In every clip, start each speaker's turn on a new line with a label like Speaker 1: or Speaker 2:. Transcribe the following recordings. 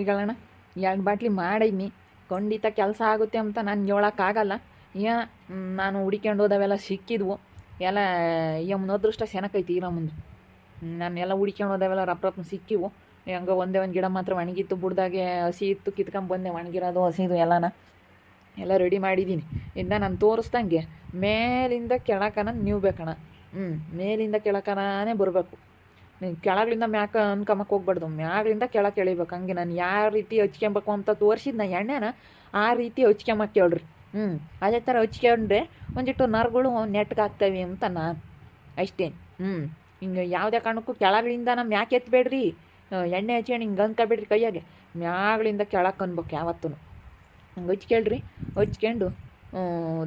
Speaker 1: ಈಗಳಣ್ಣ ಎರಡು ಬಾಟ್ಲಿ ಮಾಡೀನಿ ಖಂಡಿತ ಕೆಲಸ ಆಗುತ್ತೆ ಅಂತ ನಾನು ಹೇಳೋಕ್ಕಾಗಲ್ಲ. ಏ ನಾನು ಹುಡಿಕೊಂಡು ಹೋದವೆಲ್ಲ ಸಿಕ್ಕಿದ್ವು. ಎಲ್ಲ ಯಮ್ಮನ ಅದೃಷ್ಟ ಸೆನಕೈತಿ ಇರೋ ಮುಂದೆ. ಎಲ್ಲ ಹುಡ್ಕ್ಯಾಂಡು ಹೋದವೆಲ್ಲ ರಪ್ಪ ರಪ್ಪ ಸಿಕ್ಕಿವು. ಹೆಂಗೋ ಒಂದೇ ಒಂದು ಗಿಡ ಮಾತ್ರ ಒಣಗಿತ್ತು, ಬುಡ್ದಾಗೆ ಹಸಿ ಇತ್ತು ಕಿತ್ಕೊಂಬಂದೆ ಒಣಗಿರೋದು, ಹಸಿದು ಎಲ್ಲನ. ಎಲ್ಲ ರೆಡಿ ಮಾಡಿದ್ದೀನಿ ಇನ್ನು ನಾನು ತೋರಿಸ್ದಂಗೆ ಮೇಲಿಂದ ಕೆಳಕನ ನೀವು ಬೇಕಣ್ಣ ಹ್ಞೂ ಮೇಲಿಂದ ಕೆಳಕನೇ ಬರಬೇಕು. ನೀನು ಕೆಳಗ್ಲಿಂದ ಮ್ಯಾಕ ಅನ್ಕಮಕ್ಕೆ ಹೋಗ್ಬಾರ್ದು. ಮ್ಯಾಗ್ಲಿಂದ ಕೆಳಗೆ ಎಳಿಬೇಕು. ಹಂಗೆ ನಾನು ಯಾವ ರೀತಿ ಹಚ್ಕೊಬೇಕು ಅಂತ ತೋರಿಸಿದ್ನ ಎಣ್ಣೆನ ಆ ರೀತಿ ಹಚ್ಕೊಂಬಕ್ಕೆ ಕೇಳ್ರಿ ಹ್ಞೂ ಅದೇ ಥರ ಹಚ್ಕೊಂಡ್ರೆ ಒಂದಿಟ್ಟು ನರಗಳು ನೆಟ್ಗೆ ಆಗ್ತವೆ ಅಂತ ನಾನು ಅಷ್ಟೇ ಹ್ಞೂ ಹಿಂಗೆ ಯಾವುದೇ ಕಾರಣಕ್ಕೂ ಕೆಳಗ್ಲಿಂದ ನಮ್ಮ ಮ್ಯಾಕೆ ಎತ್ತಬೇಡ್ರಿ ಎಣ್ಣೆ ಹಚ್ಕೊಂಡು ಹಿಂಗೆ ಅನ್ಕೊಬೇಡ್ರಿ ಕೈಯಾಗೆ. ಮ್ಯಾಗ್ಲಿಂದ ಕೆಳಕ್ಕೆ ಅನ್ಬೇಕು ಯಾವತ್ತೂ ಹಂಗೆ ಹಚ್ಕೇಳ್ರಿ ಹಚ್ಕೊಂಡು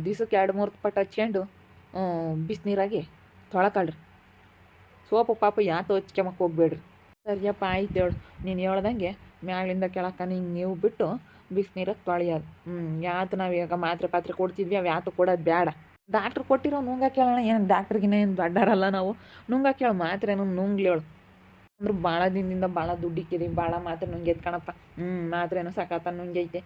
Speaker 1: ದಿವ್ಸಕ್ಕೆ ಎರಡು ಮೂರು ಪಟ್ಟು ಹಚ್ಕೊಂಡು ಬಿಸಿನೀರಾಗಿ ತೊಳಕಳ್ರಿ. ಸೋಪು ಪಾಪ ಯಾತು ಹಚ್ಕೊಂಬಕ್ಕೆ ಹೋಗ್ಬೇಡ್ರಿ. ಸರಿಯಪ್ಪ, ಆಯ್ತು ಹೇಳು. ನೀನು ಹೇಳ್ದಂಗೆ ಮ್ಯಾಲಿಂದ ಕೆಳಕ್ಕೆ ಹಿಂಗೆ ನೀವು ಬಿಟ್ಟು ಬಿಸಿನೀರಾಗ ತೊಳೆಯೋದು. ಹ್ಞೂ ಯಾತು ನಾವು ಇವಾಗ ಮಾತ್ರೆ ಪಾತ್ರೆ ಕೊಡ್ತಿದ್ವಿ, ಅವು ಯಾತು ಕೊಡೋದು ಬೇಡ ಡಾಕ್ಟ್ರ್ ಕೊಟ್ಟಿರೋ ನುಂಗ ಕೇಳೋಣ, ಏನು ಡಾಕ್ಟ್ರಿಗಿನ ಏನು ದೊಡ್ಡರಲ್ಲ ನಾವು. ನುಂಗ ಕೇಳು ಮಾತ್ರೆ ನಂಗೆ ನುಂಗ್ಲೇಳು ಅಂದ್ರೆ ಭಾಳ ದಿನದಿಂದ ಭಾಳ ದುಡ್ಡಿಕ್ಕಿರಿ ಭಾಳ ಮಾತ್ರೆ ನುಂಗೆ ಕಣಪ್ಪ ಹ್ಞೂ ಮಾತ್ರೆನೂ ಸಕಾತ ನುಂಗೈತೆ.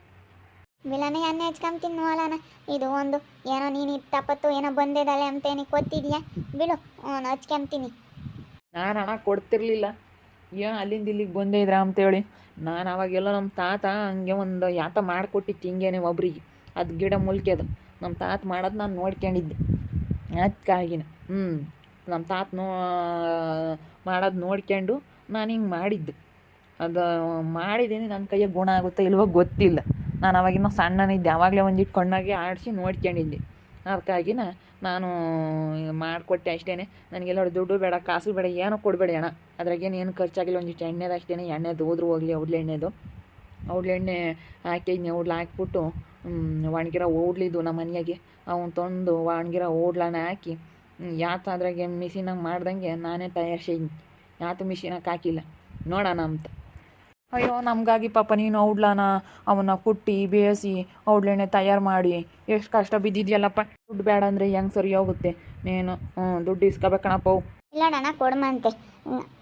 Speaker 2: ವಿಲನೆ ಎಣ್ಣೆ ಹಚ್ಕೊಂತೀನಿ ನೋಡೋಣ ಇದು ಒಂದು ಏನೋ ನೀನು ಇತ್ತಪ್ಪತ್ತು ಏನೋ ಬಂದಿದ್ದಾಳೆ ಅಂತ ಏನಕ್ಕೆ ಗೊತ್ತಿದ್ಯಾ? ಬಿಡು ಹ್ಞೂ ಹಚ್ಕೊಂತೀನಿ.
Speaker 1: ನಾನು ಹಣ ಕೊಡ್ತಿರ್ಲಿಲ್ಲ. ಏನು ಅಲ್ಲಿಂದ ಇಲ್ಲಿಗೆ ಬಂದೇ ಇದ್ರ ಅಂತೇಳಿ. ನಾನು ಅವಾಗೆಲ್ಲ ನಮ್ಮ ತಾತ ಹಂಗೆ ಒಂದು ಯಾತ ಮಾಡಿಕೊಟ್ಟಿತ್ತು ಹಿಂಗೇನೆ ಒಬ್ರಿಗೆ. ಅದು ಗಿಡ ಮುಲ್ಕೆದು ನಮ್ಮ ತಾತ ಮಾಡೋದು ನಾನು ನೋಡ್ಕೊಂಡಿದ್ದೆ. ಅದಕ್ಕಾಗಿನ ಹ್ಞೂ ನಮ್ಮ ತಾತ ನೋ, ಮಾಡೋದು ನೋಡ್ಕೊಂಡು ನಾನು ಹಿಂಗೆ ಮಾಡಿದ್ದೆ. ಅದು ಮಾಡಿದ್ದೀನಿ ನನ್ನ ಕೈಯಾಗ ಗುಣ ಆಗುತ್ತೋ ಇಲ್ವೋ ಗೊತ್ತಿಲ್ಲ. ನಾನು ಅವಾಗಿನ್ನೂ ಸಣ್ಣನಿದ್ದೆ. ಆವಾಗಲೇ ಒಂದಿಟ್ಟು ಕಣ್ಣಾಗೆ ಆಡಿಸಿ ನೋಡ್ಕೊಂಡಿದ್ದೆ. ಅದಕ್ಕಾಗಿನ ನಾನು ಮಾಡಿಕೊಟ್ಟೆ ಅಷ್ಟೇ ನನಗೆಲ್ಲ ದುಡ್ಡು ಬೇಡ, ಕಾಸು ಬೇಡ, ಏನೋ ಕೊಡಬೇಡಿ ಅಣ್ಣ. ಅದ್ರಾಗೇನು ಏನು ಖರ್ಚಾಗಿಲ್ಲ ಒಂದಿಷ್ಟು ಎಣ್ಣೆದು ಅಷ್ಟೇ ಎಣ್ಣೆದು ಹೋದ್ರೂ ಹೋಗಲಿ, ಔಡ್ಲೆ ಎಣ್ಣೆದು. ಔಡ್ಲೆ ಎಣ್ಣೆ ಹಾಕಿದ್ನಿ ಅವ್ಳು ಹಾಕ್ಬಿಟ್ಟು ಒಣಗಿರೋ ಓಡ್ಲಿದ್ದು ನಮ್ಮ ಮನೆಯಾಗೆ. ಅವನು ತಂದು ಒಣಗಿರೋ ಓಡ್ಲನ ಹಾಕಿ ಯಾತ ಅದ್ರಾಗೆ ಮಿಷಿನಾಗ ಮಾಡ್ದಂಗೆ ನಾನೇ ತಯಾರಿಸಿದ್ನಿ. ಯಾತು ಮಿಷಿನಾಗ ಹಾಕಿಲ್ಲ. ನೋಡೋಣ ಅಂತ. ಅಯ್ಯೋ, ನಮಗಾಗಿ ಪಾಪ ನೀನು ಔಡ್ಲಾನ, ಅವನ್ನ ಕುಟ್ಟಿ, ಬೇಯಿಸಿ, ಔಡ್ಲೆಣ್ಣೆ ತಯಾರು ಮಾಡಿ. ಎಷ್ಟು ಕಷ್ಟ ಬಿದ್ದಿದ್ಯಲ್ಲಪ್ಪ. ದುಡ್ಡು ಬೇಡ ಅಂದರೆ ಹೆಂಗೆ ಸರಿ ಹೋಗುತ್ತೆ? ನೀನು ಹ್ಞೂ ದುಡ್ಡು ಇಸ್ಕೋಬೇಕಣಪ್ಪ
Speaker 2: ಇಲ್ಲ ಅಣ್ಣ ಕೊಡ್ಮಂತೆ.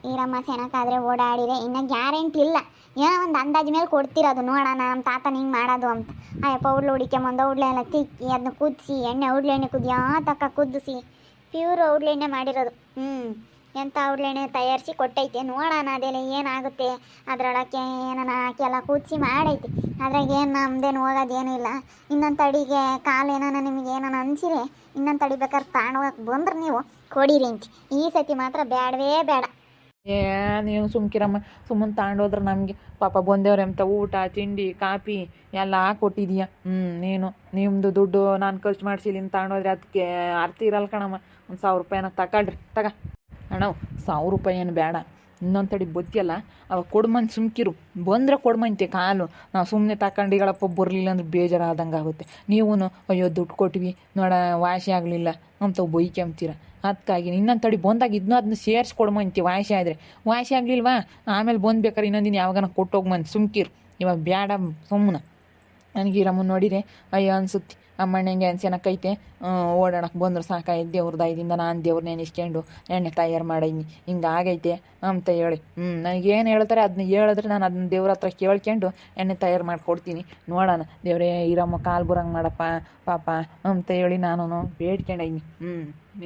Speaker 2: ಈರಮ್ಮ ಸೆನಕಾದ್ರೆ ಓಡಾಡಿದೆ ಇನ್ನು ಗ್ಯಾರಂಟಿ ಇಲ್ಲ. ಏನೋ ಒಂದು ಅಂದಾಜು ಮೇಲೆ ಕೊಡ್ತಿರೋದು. ನೋಡೋಣ ನಮ್ಮ ತಾತ ಹಿಂಗೆ ಮಾಡೋದು ಅಂತ. ಅಯ್ಯಪ್ಪ ಉಡ್ಲು ಹುಡಿಕೊಂಬಂದು ಉಡ್ಲೆ ಎಲ್ಲ ತಿಕ್ಕಿ ಅದನ್ನ ಕುದಿಸಿ, ಎಣ್ಣೆ ಉಡ್ಲೆಣ್ಣೆ ಕುದಿಯೋ ತಕ್ಕ ಕುದಿಸಿ. ಪ್ಯೂರ್ ಉಡ್ಲೆಣ್ಣೆ ಮಾಡಿರೋದು. ಹ್ಞೂ ಎಂಥ ಉಡ್ಲೆಣ್ಣೆ ತಯಾರಿಸಿ ಕೊಟ್ಟೈತೆ. ನೋಡೋಣ ಅದೆಲ್ಲ ಏನಾಗುತ್ತೆ. ಅದರೊಳಕ್ಕೆ ಏನನ ಎಲ್ಲ ಕುದಿಸಿ ಮಾಡೈತಿ. ಅದ್ರಾಗ ಏನು ನಮ್ದೇನು ಹೋಗೋದೇನೂ ಇಲ್ಲ. ಇನ್ನೊಂದು ತಡಿಗೆ ಕಾಲು ಏನಾನ ನಿಮಗೆ ಏನಾನ ಅನಿಸಿರಿ ಇನ್ನೊಂದು ತಡಿ ಬೇಕಾದ್ರೆ ತಾಣೋಗಕ್ಕೆ ಬಂದ್ರೆ ನೀವು ಕೊಡಿರಿ ಅಂತ. ಈ ಸತಿ ಮಾತ್ರ ಬೇಡವೇ ಬೇಡ
Speaker 1: ಏ ನೀವು ಸುಮ್ಕಿರಮ್ಮ. ಸುಮ್ಮನೆ ತಗೊಂಡೋದ್ರೆ ನಮಗೆ. ಪಾಪ ಬಂದೇವ್ರೆ ಅಂತ ಊಟ, ತಿಂಡಿ ಕಾಪಿ ಎಲ್ಲ ಕೊಟ್ಟಿದೀಯ. ಹ್ಞೂ ನೀನು ನಿಮ್ಮದು ದುಡ್ಡು ನಾನು ಖರ್ಚು ಮಾಡಿಸಿ ಇಲ್ಲಿಂದ ತಾಂಡೋದ್ರೆ ಅದಕ್ಕೆ ಅರ್ಥ ಇರಲ್ಲ ಕಣಮ್ಮ. ಒಂದು ಸಾವಿರ ರೂಪಾಯಿನ ತಗೊಳ್ರಿ ತಗ. ಅಣ್ಣ, ಸಾವಿರ ರೂಪಾಯಿ ಏನು ಬೇಡ. ಇನ್ನೊಂದು ತಡಿ ಬೊತ್ತಿಯಲ್ಲ ಅವ ಕೊಡ್ಮಂದು ಸುಮ್ಕಿರು. ಬಂದರೆ ಕೊಡ್ಮಂತೆ ಕಾಲು. ನಾವು ಸುಮ್ಮನೆ ತಗೊಂಡಿಗಳಪ್ಪ ಬರಲಿಲ್ಲ ಅಂದ್ರೆ ಬೇಜಾರಾದಂಗೆ ಆಗುತ್ತೆ. ನೀವು ಅಯ್ಯೋ, ದುಡ್ಡು ಕೊಟ್ವಿ. ನೋಡ, ವಾಸಿ ಆಗಲಿಲ್ಲ. ಅಂತ ಬೈಕೆಂಬ್ತೀರ ಅದಕ್ಕಾಗಿ ಇನ್ನೊಂದು ತಡಿ ಬಂದಾಗ ಇದನ್ನೂ ಅದನ್ನ ಸೇರಿಸಿ ಕೊಡ್ಮಂತಿ ವಾಸಿ ಆದರೆ. ವಾಸಿ ಆಗಲಿಲ್ವಾ? ಆಮೇಲೆ ಬಂದು ಬೇಕಾದ್ರೆ ಇನ್ನೊಂದಿನ ಯಾವಾಗನ ಕೊಟ್ಟೋಗ್ಮಂತ ಸುಮ್ಕಿರು. ಇವಾಗ ಬೇಡ ಸುಮ್ಮನೆ ನನಗೆ ರಮ್ಮನ ನೋಡಿದೆ ಅಯ್ಯೋ ಅನ್ಸುತ್ತೆ. ಅಮ್ಮಣ್ಣಂಗೆ ಅನ್ಸೇನಕ್ಕೈತೆ ಓಡಾಡಕ್ಕೆ ಬಂದ್ರು ಸಾಕಾಯ್ ದೇವ್ರ ದಯದಿಂದ ನಾನು ದೇವ್ರ ನೆನೆಸ್ಕೊಂಡು ಎಣ್ಣೆ ತಯಾರು ಮಾಡೀನಿ. ಹಿಂಗಾಗೈತೆ ಅಂತ ಹೇಳಿ. ಹ್ಞೂ ನನಗೇನು ಹೇಳ್ತಾರೆ ಅದನ್ನ ಹೇಳಿದ್ರೆ ನಾನು ಅದನ್ನ ದೇವ್ರ ಹತ್ರ ಕೇಳ್ಕೊಂಡು ಎಣ್ಣೆ ತಯಾರು ಮಾಡಿಕೊಡ್ತೀನಿ. ನೋಡೋಣ ದೇವ್ರೇ ಇರಮ್ಮ ಕಾಲು ಬರಂಗೆ ಮಾಡಪ್ಪ ಪಾಪ ಅಂತ ಹೇಳಿ ನಾನು ಬೇಡ್ಕೊಂಡೈನಿ. ಹ್ಞೂ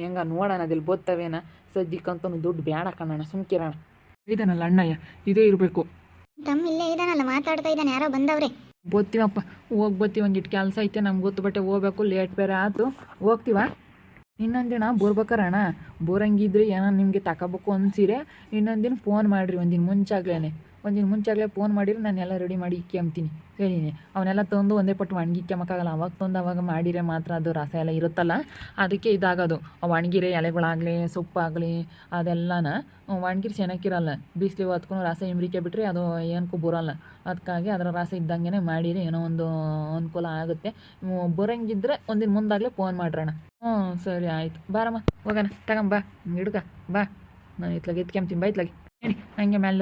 Speaker 1: ಹೆಂಗ ನೋಡೋಣ ಅದಿಲ್ಲಿ ಬೋದ್ತವೇನ ಸದ್ಯಕ್ಕಂತೂ ದುಡ್ಡು ಬೇಡ ಕಣ್ಣಣ್ಣ ಸುಮ್ಕಿರೋಣ ಇದೇನಲ್ಲ ಅಣ್ಣಯ್ಯ ಇದೇ ಇರಬೇಕು.
Speaker 2: ತಮ್ಮ ಇಲ್ಲೇ ಇದಾನಲ್ಲ ಮಾತಾಡ್ತಾ ಇದ್ದಾನೆ ಯಾರೋ ಬಂದವ್ರೆ.
Speaker 1: ಬರ್ತೀವಪ್ಪ ಹೋಗಿ ಬರ್ತೀವಿ ಒಂದಿಟ್ಟು ಕೆಲಸ ಐತೆ, ನಮ್ಗೆ ಗೊತ್ತು, ಬಟ್ಟೆ ಹೋಗ್ಬೇಕು ಲೇಟ್ ಬೇರೆ ಆಯ್ತು. ಹೋಗ್ತೀವ? ದಿನ ಬರ್ಬೇಕಾರ ಬೋರಂಗಿದ್ರೆ ಏನೋ ನಿಮಗೆ ತಗೋಬೇಕು ಅನ್ಸಿರೆ ದಿನ ಫೋನ್ ಮಾಡಿರಿ ಒಂದಿನ ಮುಂಚಾಗ್ಲೇ ಒಂದಿನ ಮುಂಚಾಗ್ಲೇ ಫೋನ್ ಮಾಡಿರಿ ನಾನು ಎಲ್ಲ ರೆಡಿ ಮಾಡಿ ಇಕ್ಕೊಂತೀನಿ ಹೇಳಿನಿ, ಅವನ್ನೆಲ್ಲ ತಂದು ಒಂದೇ ಪಟ್ಟು ಒಣಗಿ ಕೆಮ್ಮಕ್ಕಾಗಲ್ಲ ಅವಾಗ ತಂದು ಅವಾಗ ಮಾಡಿರೆ ಮಾತ್ರ ಅದು ರಸ ಎಲ್ಲ ಇರುತ್ತಲ್ಲ? ಅದಕ್ಕೆ ಇದಾಗೋದು. ಒಣಗಿರೆ ಎಲೆಗಳಾಗಲಿ, ಸೊಪ್ಪಾಗಲಿ, ಅದೆಲ್ಲನ ಒಣಗಿರಿ ಚೆನ್ನಾಗಿರಲ್ಲ ಬಿಸಿಲು ಹೊತ್ಕೊಂಡು ರಸ ಇಂಬ್ರಿಕೆ ಬಿಟ್ಟರೆ ಅದು ಏನಕ್ಕೂ ಬರೋಲ್ಲ. ಅದಕ್ಕಾಗಿ ಅದರ ರಸ ಇದ್ದಂಗೆ ಮಾಡಿರಿ ಏನೋ ಒಂದು ಅನುಕೂಲ ಆಗುತ್ತೆ. ಬರೋಂಗಿದ್ರೆ ಒಂದಿನ ಮುಂದಾಗಲೇ ಫೋನ್ ಮಾಡ್ರಣ. ಹ್ಞೂ ಸರಿ ಆಯಿತು. ಬಾರಮ್ಮ, ಹೋಗೋಣ. ತಗೊಂಬ ಹಿಡ್ಕ. ಬಾ. ನಾನು ಇತ್ಲಾಗ ಎತ್ಕೊಂತೀನಿ ಬಾ ಇತ್ಲಾಗೆ. ನಡಿ, ಹಂಗೆ ಮೇಲೆ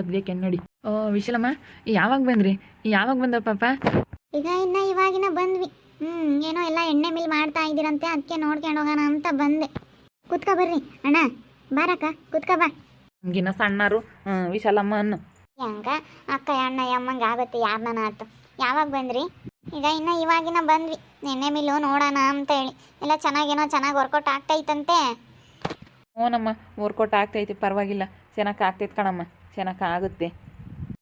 Speaker 1: ನೋಡಿ ಓ ವಿಶಾಲಮ್ಮ ಯಾವಾಗ ಬಂದ್ರಿ? ಯಾವಾಗ ಬಂದ ಪಾಪ?
Speaker 2: ಈಗ ಇನ್ನ ಇವಾಗಿನ ಬಂದ್ವಿ. ಹ್ಮ್ ಏನೋ ಎಲ್ಲ ಎಣ್ಣೆ ಮಿಲ್ ಮಾಡ್ತಾ ಇದ್ದೀರಂತೆ ಅದಕ್ಕೆ ನೋಡ್ಕೊಂಡು ಹೋಗೋಣ ಅಂತ ಬಂದೆ. ಕುತ್ಕೊ ಬರ್ರಿ ಅಣ್ಣ. ಬಾರಕ್ಕ ಕುತ್ಕೊ ಬಾ.
Speaker 1: ಹಂಗಿನ ಸಣ್ಣರು ವಿಶಾಲಮ್ಮ ಅನ್ನು
Speaker 2: ಹೆಂಗ? ಅಕ್ಕ ಅಣ್ಣ ಅಮ್ಮಂಗೆ ಆಗುತ್ತೆ ಯಾರನ್ನ ಆತು ಯಾವಾಗ ಬಂದ್ರಿ? ಈಗ ಇನ್ನ ಇವಾಗಿನ ಬಂದ್ವಿ. ಎಣ್ಣೆ ಮಿಲ್ಲು ನೋಡೋಣ ಅಂತ ಹೇಳಿ ಎಲ್ಲ ಚೆನ್ನಾಗೇನೋ ಚೆನ್ನಾಗಿ ವರ್ಕೌಟ್ ಆಗ್ತೈತಂತೆ.
Speaker 1: ಓನಮ್ಮ ವರ್ಕೌಟ್ ಆಗ್ತೈತಿ ಪರವಾಗಿಲ್ಲ. ಚೆನ್ನಾಗಿ ಆಗ್ತೈತೆ ಕಣಮ್ಮ. ಚೆನ್ನಾಗಿ ಆಗುತ್ತೆ.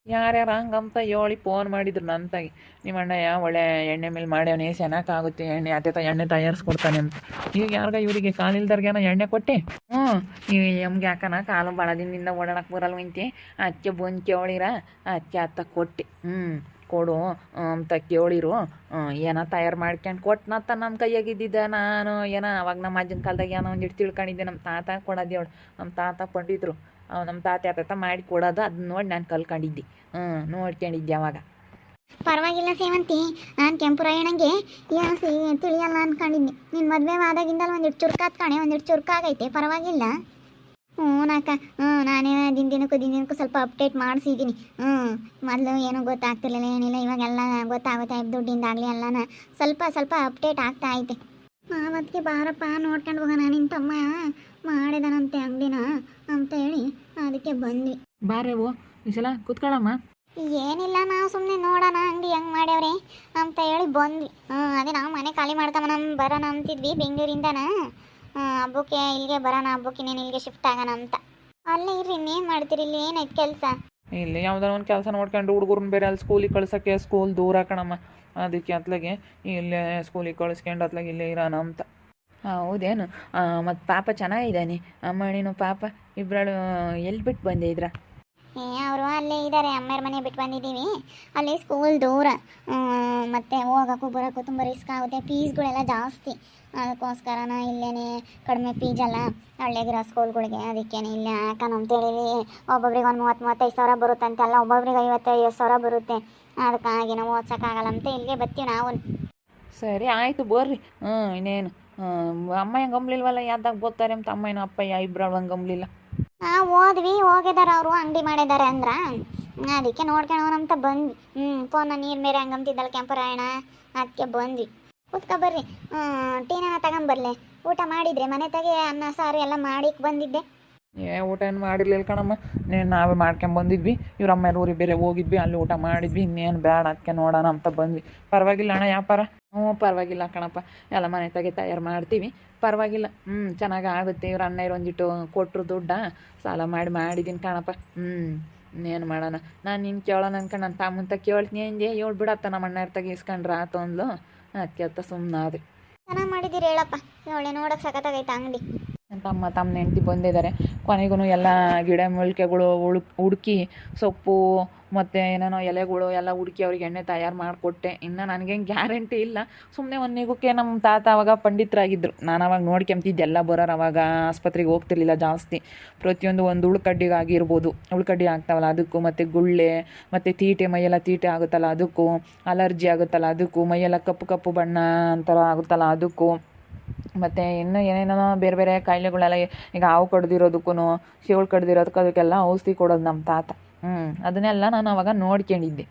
Speaker 1: ಯಾರ್ಯಾರು ಹಂಗಂತ ಹೇಳಿ ಫೋನ್ ಮಾಡಿದ್ರು ನನ್ನ ತಾಗಿ ನಿಮ್ಮ ಅಣ್ಣಯ್ಯ ಒಳ್ಳೆ ಎಣ್ಣೆ ಮೇಲೆ ಮಾಡ್ಯವನೇ ಚೆನ್ನಾಗಾಗುತ್ತೆ ಎಣ್ಣೆ ಅತ್ತೆ ಎಣ್ಣೆ ತಯಾರಿಸ್ಕೊಡ್ತಾನೆ ಅಂತ. ಈಗ ಯಾರ್ಗ ಇವರಿಗೆ ಕಾಲಿಲ್ದರ್ಗೇನೋ ಎಣ್ಣೆ ಕೊಟ್ಟೆ? ಹ್ಞೂ ಎಮ್ಗೆ ಯಾಕನ ಕಾಲು ಭಾಳ ದಿನದಿಂದ ಓಡಾಡಕ್ಕೆ ಬರಲ್ವಂತೆ ಅದಕ್ಕೆ ಬಂದು ಕೇಳಿರ ಅದಕ್ಕೆ ಅತ್ತ ಕೊಟ್ಟೆ. ಹ್ಞೂ, ಕೊಡು, ಅಂತ ಕೇಳಿರು. ಏನೋ ತಯಾರು ಮಾಡ್ಕೊಂಡು ಕೊಟ್ಟನತ್ತ ನಮ್ಮ ಕೈಯಾಗಿದ್ದಿದ್ದೆ ನಾನು. ಏನೋ ಅವಾಗ ನಮ್ಮ ಅಜ್ಜನ ಕಾಲದಾಗ ಏನೋ ಒಂದಿಟ್ಟು ತಿಳ್ಕೊಂಡಿದ್ದೆ ನಮ್ಮ ತಾತ ಕೊಡೋದೇವಳು ನಮ್ಮ ತಾತ ಪಂಡಿತರು. ಅವ್ ನಮ್ಮ ತಾತ ಯಾತ ಮಾಡಿ ಕೊಡೋದು ಅದನ್ನ ನೋಡಿ ನಾನು ಕಲ್ಕೊಂಡಿದ್ದೆ. ಹ್ಞೂ ನೋಡ್ಕೊಂಡಿದ್ದೆ ಅವಾಗ.
Speaker 2: ಪರವಾಗಿಲ್ಲ ಸೇವಂತಿ, ನಾನು ಕೆಂಪುರಾಯಣಂಗೆ ಏನು ತಿಳಿಯಲ್ಲ ಅನ್ಕೊಂಡಿದ್ದೆ ನಿನ್ನ ಮದುವೆ ಆದಾಗಿಂದಲ್ಲ ಒಂದಿಟ್ಟು ಚುರುಕಾತ್ ಕಾಣೆ ಒಂದಿಟ್ಟು ಚುರುಕಾಗೈತೆ, ಪರವಾಗಿಲ್ಲ. ಹ್ಞೂ ನಾಕ ಹ್ಞೂ ನಾನೇ ದಿನ ದಿನಕ್ಕೂ ದಿನ ದಿನಕ್ಕೂ ಸ್ವಲ್ಪ ಅಪ್ಡೇಟ್ ಮಾಡಿಸಿದ್ದೀನಿ ಹ್ಞೂ ಮೊದಲು ಏನೂ ಗೊತ್ತಾಗ್ತಿರ್ಲಿಲ್ಲ, ಏನಿಲ್ಲ, ಇವಾಗೆಲ್ಲ ಗೊತ್ತಾಗುತ್ತೆ, ದುಡ್ಡಿಂದಾಗಲಿ ಎಲ್ಲನ. ಸ್ವಲ್ಪ ಸ್ವಲ್ಪ ಅಪ್ಡೇಟ್ ಆಗ್ತಾ ಐತೆ. ಅವತ್ತಿಗೆ ಬಾರಪ್ಪ ನೋಡ್ಕೊಂಡು ಹೋಗೋಣ ನಿನ್ನ ತಮ್ಮ ಮಾಡಿದನಂತೆ ಅಂಗಡಿನ ಅಂತ ಹೇಳಿ ಅದಕ್ಕೆ ಬಂದ್ವಿ.
Speaker 1: ಬಾರೇವು ಈ ಸಲ ಕೂತ್ಕೊಳ್ಳಮ್ಮ.
Speaker 2: ಏನಿಲ್ಲ ನಾವು ಸುಮ್ಮನೆ ನೋಡೋಣ ಅಂಗಡಿ ಹೆಂಗೆ ಮಾಡ್ಯವ್ರೆ ಅಂತ ಹೇಳಿ ಬಂದ್ವಿ. ಹ್ಞೂ ಅದೇ ನಾವು ಮನೆ ಖಾಲಿ ಮಾಡ್ಕೊಂಬ ನಮ್ಮ ಬರೋಣ ಅಂತಿದ್ವಿ ಬೆಂಗಳೂರಿಂದನ. ಹಬ್ಬಕ್ಕೆ ಇಲ್ಲಿಗೆ ಬರೋಣ ಹಬ್ಬಕ್ಕೆ ನೀನು ಇಲ್ಲಿಗೆ ಶಿಫ್ಟ್ ಆಗೋಣ ಅಂತ. ಅಲ್ಲೇ ಇರ್ರಿ ಇನ್ನೇನು ಮಾಡ್ತೀರಿ ಇಲ್ಲಿ ಏನೈತೆ ಕೆಲಸ?
Speaker 1: ಇಲ್ಲಿ ಯಾವ್ದಾರ ಒಂದು ಕೆಲಸ ನೋಡ್ಕೊಂಡು ಹುಡುಗರನ್ನ ಬೇರೆ ಅಲ್ಲಿ ಸ್ಕೂಲಿಗೆ ಕಳ್ಸೋಕ್ಕೆ ಸ್ಕೂಲ್ ದೂರ ಕಣಮ್ಮ. ಅದಕ್ಕೆ ಅತ್ಲಾಗೆ ಇಲ್ಲೇ ಸ್ಕೂಲಿಗೆ ಕಳಿಸ್ಕೊಂಡು ಅತ್ಲಾಗೆ ಇಲ್ಲೇ ಇರೋಣ ಅಂತ. ಹೌದೇನು? ಮತ್ತು ಪಾಪ ಚೆನ್ನಾಗಿದ್ದಾನೆ. ಅಮ್ಮಣಿನು ಪಾಪ ಇಬ್ಬರಳು ಎಲ್ಲಿ ಬಿಟ್ಟು ಬಂದೆ ಇದ್ರ
Speaker 2: ಏ ಅವರು ಅಲ್ಲೇ ಇದ್ದಾರೆ ಅಮ್ಮರ ಮನೆ ಬಿಟ್ಟು ಬಂದಿದ್ದೀವಿ. ಅಲ್ಲಿ ಸ್ಕೂಲ್ ದೂರ. ಮತ್ತು ಹೋಗಕ್ಕೂ ಬರೋಕ್ಕೂ ತುಂಬ ರಿಸ್ಕ್ ಆಗುತ್ತೆ. ಫೀಸ್ಗಳೆಲ್ಲ ಜಾಸ್ತಿ. ಅದಕ್ಕೋಸ್ಕರನ ಇಲ್ಲೇನೆ ಕಡಿಮೆ ಫೀಸ್ ಅಲ್ಲ ಹಳ್ಳಿಗಿರೋ ಸ್ಕೂಲ್ಗಳಿಗೆ ಅದಕ್ಕೇನೆ ಇಲ್ಲೇ ಹಾಕೋಣ ಅಂತೇಳಿ ಒಬ್ಬೊಬ್ರಿಗೆ ಒಂದು ಮೂವತ್ತು, ಮೂವತ್ತೈದು ಸಾವಿರ ಬರುತ್ತಂತೆ. ಅಲ್ಲ, ಒಬ್ಬೊಬ್ರಿಗೆ ಐವತ್ತೈದು ಸಾವಿರ ಬರುತ್ತೆ. ಅದಕ್ಕಾಗಿ ನಾವು ಓದ್ಸೋಕ್ಕಾಗಲ್ಲ ಅಂತ ಇಲ್ಲಿಗೆ ಬರ್ತೀವಿ ನಾವು.
Speaker 1: ಸರಿ, ಆಯಿತು, ಬರ್ರಿ. ಹ್ಞೂ ಇನ್ನೇನು. ಅಮ್ಮ ಹೆಂಗೆ ಯಾವ್ದಾಗ ಬೋದ್ತಾರೆ ಅಂತ ಅಮ್ಮ ಏನೋ ಅಪ್ಪಯ್ಯ ಇಬ್ಬರು ಹಂಗೆ ಗಮ್ಲಿಲ್ಲ
Speaker 2: ನಾವು ಹೋದ್ವಿ, ಹೋಗಿದಾರ ಅವರು, ಅಂಗಡಿ ಮಾಡಿದ್ದಾರೆ ಅಂದ್ರ. ಅದಕ್ಕೆ ನೋಡ್ಕೊಂಡು ಅಂತ ಬಂದ್ವಿ. ಹ್ಞೂ ಫೋನ್ ನೀರು ಮೇರೆ ಹಂಗಂತಿದ್ದಲ್ಲ ಕೆಂಪರಾಯಣ ಅದಕ್ಕೆ ಬಂದ್ವಿ. ಕೂತ್ಕೊ ಬರ್ರಿ. ಟೀನ ತಗೊಂಬರ್ಲೆ. ಊಟ ಮಾಡಿದ್ರೆ ಮನೆ ತಗೆ, ಅನ್ನ, ಸಾರು ಎಲ್ಲ ಮಾಡಿಕ್ ಬಂದಿದ್ದೆ.
Speaker 1: ಏ, ಊಟ ಏನು ಮಾಡಿರ್ಲಿಲ್ಲ ಕಣಮ್ಮ. ನೀನು ನಾವೇ ಮಾಡ್ಕೊಂಡ್ ಬಂದಿದ್ವಿ. ಇವ್ರ ಅಮ್ಮ ಊರಿಗೆ ಬೇರೆ ಹೋಗಿದ್ವಿ, ಅಲ್ಲಿ ಊಟ ಮಾಡಿದ್ವಿ. ಇನ್ನೇನು ಬೇಡ ಅದಕ್ಕೆ ನೋಡೋಣ ಅಂತ ಬಂದ್ವಿ. ಪರವಾಗಿಲ್ಲ ಅಣ್ಣ ವ್ಯಾಪಾರ ಹ್ಞೂ, ಪರವಾಗಿಲ್ಲ ಕಣಪ್ಪ. ಎಲ್ಲ ಮನೆ ತೆಗೆ ತಯಾರು ಮಾಡ್ತೀವಿ. ಪರವಾಗಿಲ್ಲ. ಹ್ಞೂ ಚೆನ್ನಾಗಿ ಆಗುತ್ತೆ. ಇವ್ರ ಅಣ್ಣ ಇರ್ ಒಂದಿಟ್ಟು ಕೊಟ್ಟರು ದುಡ್ಡ. ಸಾಲ ಮಾಡಿ ಮಾಡಿದ್ದೀನಿ ಕಣಪ್ಪ. ಹ್ಞೂ ಇನ್ನೇನು ಮಾಡೋಣ. ನಾನು ನಿನ್ನ ಕೇಳೋಣ ಅನ್ಕೊಂಡು ನನ್ನ ತಮ್ಮಂತ ಕೇಳ್ತೀನಿ. ಅಂದೆ ಹೇಳ್ ಬಿಡತ್ತ ನಮ್ಮ ಅಣ್ಣ ಇರ್ತಾಗ ಇಸ್ಕೊಂಡ್ರ ಆತು ಅಂದ್ಲು ಅದಕ್ಕೆ ಅತ್ತ ಸುಮ್ಮನೆ ಆದೆ
Speaker 2: ಚೆನ್ನಾಗಿ ಮಾಡಿದ್ದೀರಿ ಹೇಳಪ್ಪ. ನೋಡಕ್ಕೆ ಸಖತ್ತಾಗೈತೆ ಅಂಗಡಿ.
Speaker 1: ತಮ್ಮ ತಮ್ಮ ಹೆಂಡ್ತಿ ಬಂದಿದ್ದಾರೆ. ಕೊನೆಗೂ ಎಲ್ಲ ಗಿಡ ಮೂಲಿಕೆಗಳು ಹುಡುಕ್ ಹುಡುಕಿ ಸೊಪ್ಪು ಮತ್ತು ಏನೇನೋ ಎಲೆಗಳು ಎಲ್ಲ ಹುಡುಕಿ ಅವ್ರಿಗೆ ಎಣ್ಣೆ ತಯಾರು ಮಾಡಿಕೊಟ್ಟೆ. ಇನ್ನು ನನಗೇನು ಗ್ಯಾರಂಟಿ ಇಲ್ಲ. ಸುಮ್ಮನೆ ಒಂದು ನಿಗಕ್ಕೆ ನಮ್ಮ ತಾತ ಅವಾಗ ಪಂಡಿತರಾಗಿದ್ದರು ನಾನು ಅವಾಗ ನೋಡ್ಕೊಂತಿದ್ದೆ ಎಲ್ಲ ಬರೋರು ಅವಾಗ ಆಸ್ಪತ್ರೆಗೆ ಹೋಗ್ತಿರ್ಲಿಲ್ಲ ಜಾಸ್ತಿ. ಪ್ರತಿಯೊಂದು ಒಂದು ಉಳ್ಕಡ್ಡಿಗೆ ಆಗಿರ್ಬೋದು ಉಳ್ಕಡ್ಡಿ ಆಗ್ತಾವಲ್ಲ ಅದಕ್ಕೂ ಮತ್ತು ಗುಳ್ಳೆ, ಮತ್ತು ತೀಟೆ, ಮೈಯೆಲ್ಲ ತೀಟೆ ಆಗುತ್ತಲ್ಲ ಅದಕ್ಕೂ. ಅಲರ್ಜಿ ಆಗುತ್ತಲ್ಲ ಅದಕ್ಕೂ. ಮೈಯೆಲ್ಲ ಕಪ್ಪು ಕಪ್ಪು ಬಣ್ಣ ಅಂತಾರ ಆಗುತ್ತಲ್ಲ ಅದಕ್ಕೂ. ಮತ್ತು ಇನ್ನು ಏನೇನೋ ಬೇರೆ ಬೇರೆ ಕಾಯಿಲೆಗಳೆಲ್ಲ ಈಗ ಹಾವು ಕಡ್ದಿರೋದಕ್ಕೂ ಶಿವಳು ಕಡ್ದಿರೋದಕ್ಕೂ ಅದಕ್ಕೆಲ್ಲ ಔಷಧಿ ಕೊಡೋದು ನಮ್ಮ ತಾತ. ಹ್ಞೂ ಅದನ್ನೆಲ್ಲ ನಾನು ಅವಾಗ ನೋಡ್ಕೊಂಡಿದ್ದೆ.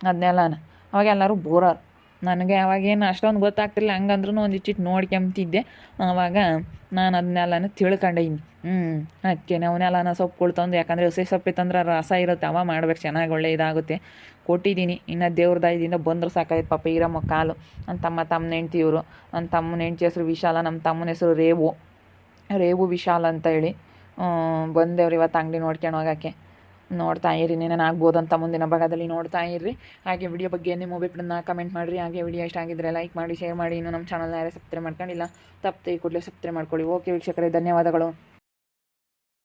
Speaker 1: ಅದನ್ನೆಲ್ಲನ ಅವಾಗ ಎಲ್ಲರೂ ಬೋರರು. ನನಗೆ ಅವಾಗೇನು ಅಷ್ಟೊಂದು ಗೊತ್ತಾಗ್ತಿಲ್ಲ ಹಂಗಂದ್ರೂ ಒಂದು ಇಚ್ಚಿಟ್ಟು ನೋಡ್ಕೊಂತಿದ್ದೆ ಅವಾಗ ನಾನು ಅದನ್ನೆಲ್ಲನೂ ತಿಳ್ಕೊಂಡಿನಿ ಹ್ಞೂ ಅದಕ್ಕೆ ಅವನ್ನೆಲ್ಲನ ಸೊಪ್ಪುಗಳು ತಂದು, ಯಾಕಂದರೆ ಹಸಿ ಸೊಪ್ಪಿ ತಂದ್ರೆ ರಸ ಇರುತ್ತೆ. ಅವ ಮಾಡ್ಬೇಕು. ಚೆನ್ನಾಗಿ ಒಳ್ಳೆ ಇದಾಗುತ್ತೆ. ಕೊಟ್ಟಿದ್ದೀನಿ. ಇನ್ನು ದೇವ್ರ ದಾಯದಿಂದ ಬಂದ್ರೆ ಸಾಕಾಯ್ತು ಪಾಪ ಈರಮ್ಮ ಕಾಲು. ನನ್ನ ತಮ್ಮ ತಮ್ಮನ ಹೆಂಡ್ತಿ ಇವರು ನನ್ನ ತಮ್ಮನ ಹೆಂಡ್ತಿ ಹೆಸರು ವಿಶಾಲ, ನಮ್ಮ ತಮ್ಮನ ಹೆಸರು ರೇವು. ರೇವು ವಿಶಾಲ ಅಂತ ಹೇಳಿ ಬಂದೇವ್ರು ಇವತ್ತು ಅಂಗಡಿ ನೋಡ್ಕೊಂಡು ಹೋಗೋಕ್ಕೆ. ನೋಡ್ತಾ ಇರಿ, ಏನೇನು ಆಗ್ಬೋದು ಅಂತ ಮುಂದಿನ ಭಾಗದಲ್ಲಿ ನೋಡ್ತಾ ಇರ್ರಿ. ಹಾಗೆ ವಿಡಿಯೋ ಬಗ್ಗೆ ನಿಮ್ಮ ಅಭಿಪ್ರಾಯನ ಕಮೆಂಟ್ ಮಾಡಿರಿ. ಹಾಗೆ ವಿಡಿಯೋ ಇಷ್ಟ ಆಗಿದ್ರೆ ಲೈಕ್ ಮಾಡಿ ಶೇರ್ ಮಾಡಿ. ಇನ್ನು ನಮ್ಮ ಚಾನಲ್ನ ಯಾರೇ ಸಬ್ಸ್ಕ್ರೈಬ್ ಮಾಡ್ಕೊಂಡಿಲ್ಲ, ತಪ್ಪದೆ ಕೂಡಲೇ ಸಬ್ಸ್ಕ್ರೈಬ್ ಮಾಡ್ಕೊಳ್ಳಿ. ಓಕೆ ವೀಕ್ಷಕರೇ, ಧನ್ಯವಾದಗಳು.